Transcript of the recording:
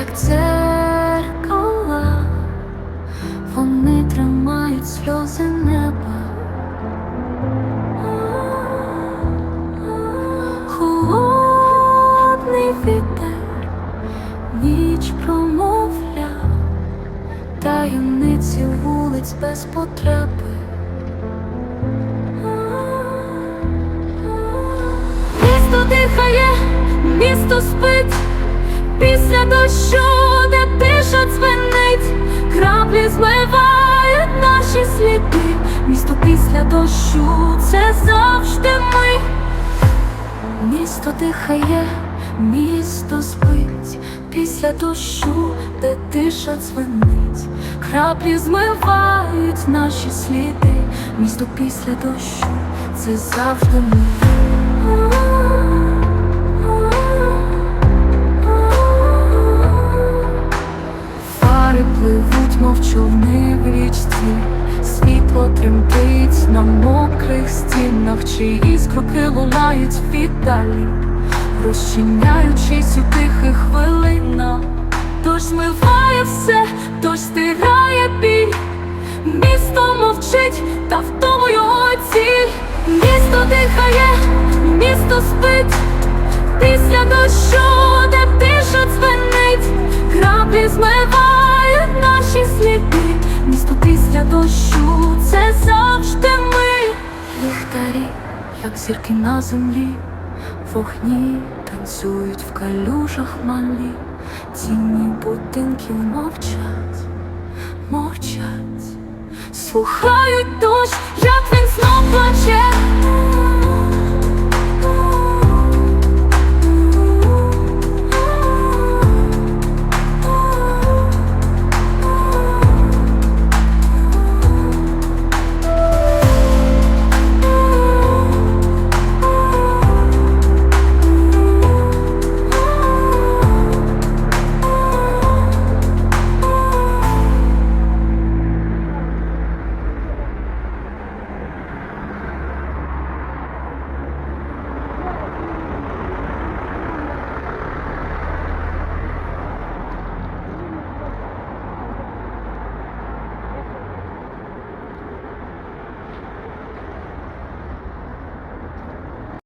як дзеркала, вони тримають сльози неба. Холодний вітер, ніч промовля, таємниці вулиць без потреби. Місто дихає, місто спить після дощу, де тиша дзвенить, краплі змивають наші сліди. Місто після дощу це завжди ми. Місто дихає, місто спить після дощу, де тиша дзвенить, краплі змивають наші сліди. Місто після дощу це завжди ми. Стінах, чиїсь кроки лунають віддалі, розчиняючись у тихих хвилинах, дощ змиває все, дощ стирає біль, місто мовчить, та втому його ціль, місто дихає, місто спить. Після дощу, де тиша дзвенить, краплі змивають наші сліди. Місто після дощу як зірки на землі, вогні танцюють в калюжах малі, тіні будинків мовчать, мовчать, слухають дощ, як він знов плаче.